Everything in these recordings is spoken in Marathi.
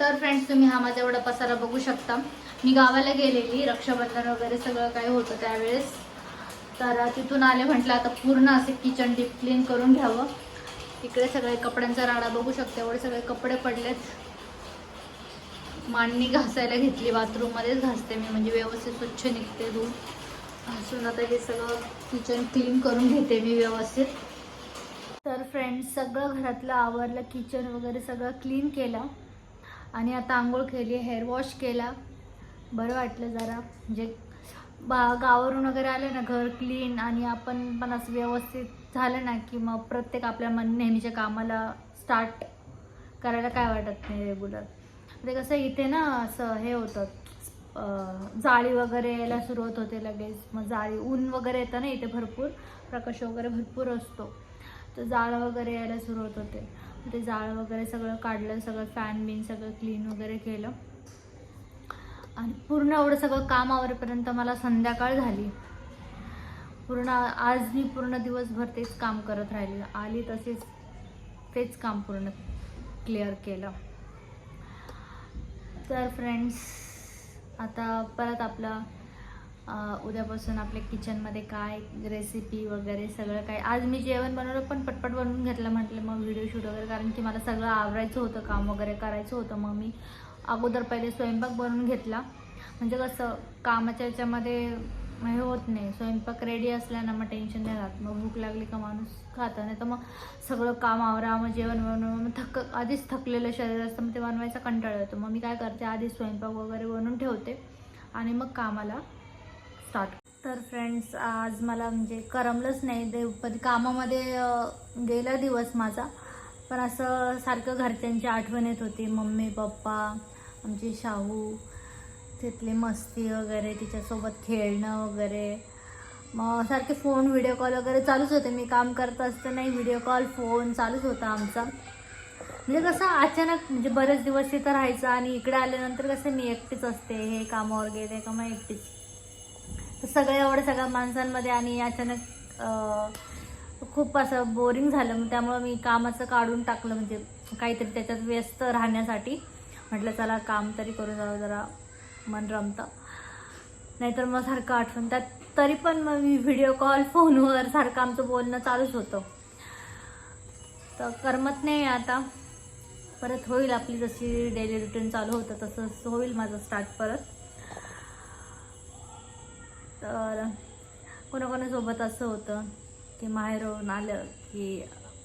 तर फ्रेंड्स तुम्ही हा माझा एवढा पसारा बघू शकता. मी गावाला गेलेली रक्षाबंधन वगैरे सगळं काही होतं त्यावेळेस. तर तिथून आले म्हटलं आता पूर्ण असे किचन डीप क्लीन करून घ्यावं. इकडे सगळे कपड्यांचा राडा बघू शकता एवढे सगळे कपडे पडलेत. मांडणी घासायला घेतली बाथरूममध्येच घासते मी म्हणजे व्यवस्थित स्वच्छ निघते धूळ घासून आता हे सगळं किचन क्लीन करून घेते मी व्यवस्थित. तर फ्रेंड्स सगळं घरातलं आवरलं किचन वगैरे सगळं क्लीन केलं. आणि आता आंघोळ केली हेअर वॉश केला. बरं वाटलं जरा. म्हणजे बा गावावरून वगैरे आले ना घर क्लीन आणि आपण पण असं व्यवस्थित झालं ना की मग प्रत्येक आपल्या मन नेहमीच्या कामाला स्टार्ट करायला काय वाटत नाही रेग्युलर ते म्हणजे कसं इथे ना असं हे होतं जाळी वगैरे यायला सुरुवात होते लगेच. मग जाळी ऊन वगैरे येतं ना इथे भरपूर प्रकाश वगैरे भरपूर असतो. तर जाळं वगैरे यायला सुरुवात होते. ते जाळं वगैरे सगळं काढलं सगळं फॅन बिन सगळं क्लीन वगैरे केलं. आणि पूर्ण एवढं सगळं काम आवरेपर्यंत मला संध्याकाळ झाली. पूर्ण आज मी पूर्ण दिवसभर तेच काम करत राहिली. आली तसेच तेच काम पूर्ण क्लिअर केलं. तर फ्रेंड्स आता परत आपला उद्यापासून आपल्या किचनमध्ये काय रेसिपी वगैरे सगळं काय? आज मी जेवण बनवलं पण पटपट बनवून घेतलं म्हटलं मग व्हिडिओ शूट वगैरे. कारण की मला सगळं आवरायचं होतं काम वगैरे करायचं होतं. मग मी अगोदर पहिले स्वयंपाक बनवून घेतला. म्हणजे कसं कामाच्या याच्यामध्ये हे होत नाही. स्वयंपाक रेडी असल्यानं मग टेन्शन नाही राहत. मग भूक लागली का माणूस खातं नाही. तर मग सगळं काम आवरा मग जेवण बनवून मग थक आधीच थकलेलं शरीर असतं मग ते बनवायचा कंटाळा येतो. मग मी काय करते आधीच स्वयंपाक वगैरे बनवून ठेवते. आणि मग कामाला स्टार्ट तर फ्रेंड्स आज मला म्हणजे करमलंच नाही. देव पण कामामध्ये गेला दिवस माझा. पण असं सारखं घरच्यांची आठवण येत होती. मम्मी पप्पा आमची शाहू तिथली मस्ती वगैरे तिच्यासोबत खेळणं वगैरे. मग सारखे फोन व्हिडिओ कॉल वगैरे चालूच होते. मी काम करत असतानाही व्हिडिओ कॉल फोन चालूच होता आमचा. म्हणजे कसं अचानक म्हणजे बरेच दिवस तिथं राहायचं आणि इकडे आल्यानंतर कसं मी एकटीच असते. हे कामावर गेले का मग एकटीच. सगळ्या एवढ्या सगळ्या माणसांमध्ये आणि अचानक खूप असं बोरिंग झालं. मग त्यामुळं मी कामाचं काढून टाकलं. म्हणजे काहीतरी त्याच्यात व्यस्त राहण्यासाठी. म्हटलं चला काम तरी करून जावं जरा मन रमतं. नाहीतर मग सारखं आठवण. त्यात तरी पण मग मी व्हिडिओ कॉल फोनवर सारखं आमचं बोलणं चालूच होतं. तर करमत नाही आता. परत होईल आपली जशी डेली रुटीन चालू होतं तसंच होईल माझं स्टार्ट परत. तर कोणाकोणासोबत असं होतं की माहेरून आलं की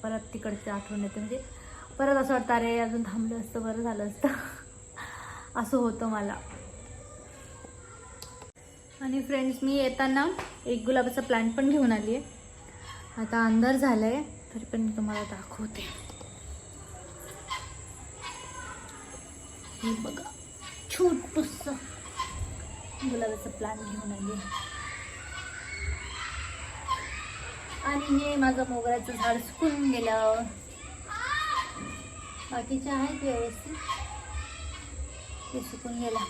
परत तिकडची आठवण येते. म्हणजे परत असं वाटतं अरे अजून थांबलं असतं बरं झालं असतं. असं होतं मला. आणि फ्रेंड्स मी येताना एक गुलाबाचा प्लांट पण घेऊन आली आहे आता अंधार झाला आहे तरी पण मी तुम्हाला दाखवते. बघा छोटूस गुलाबाचं प्लांट घेऊन आली आहे. आणि हे माझं मोगऱ्याचं झाड सुकून गेलं. बाकीचे आहेत व्यवस्थित. ते सुकून गेला.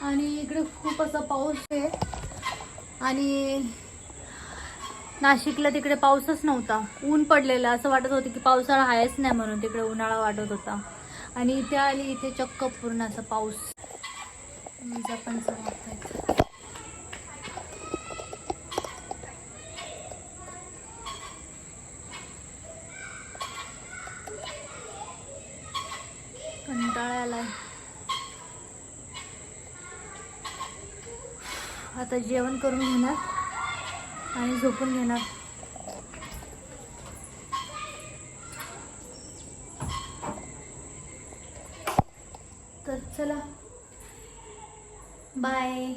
आणि इकडे खूप असा पाऊस आहे. आणि नाशिकला तिकडे पाऊसच नव्हता. ऊन पडलेलं. असं वाटत होतं की पावसाळा आहेच नाही म्हणून तिकडे उन्हाळा वाटत होता. आणि इथे आली इथे चक्क पूर्ण असा पाऊस. पण चमकतायत. कंटाळा आलाय आता जेवण करून घेणार आणि झोपून घेणार. तर चला. बाय.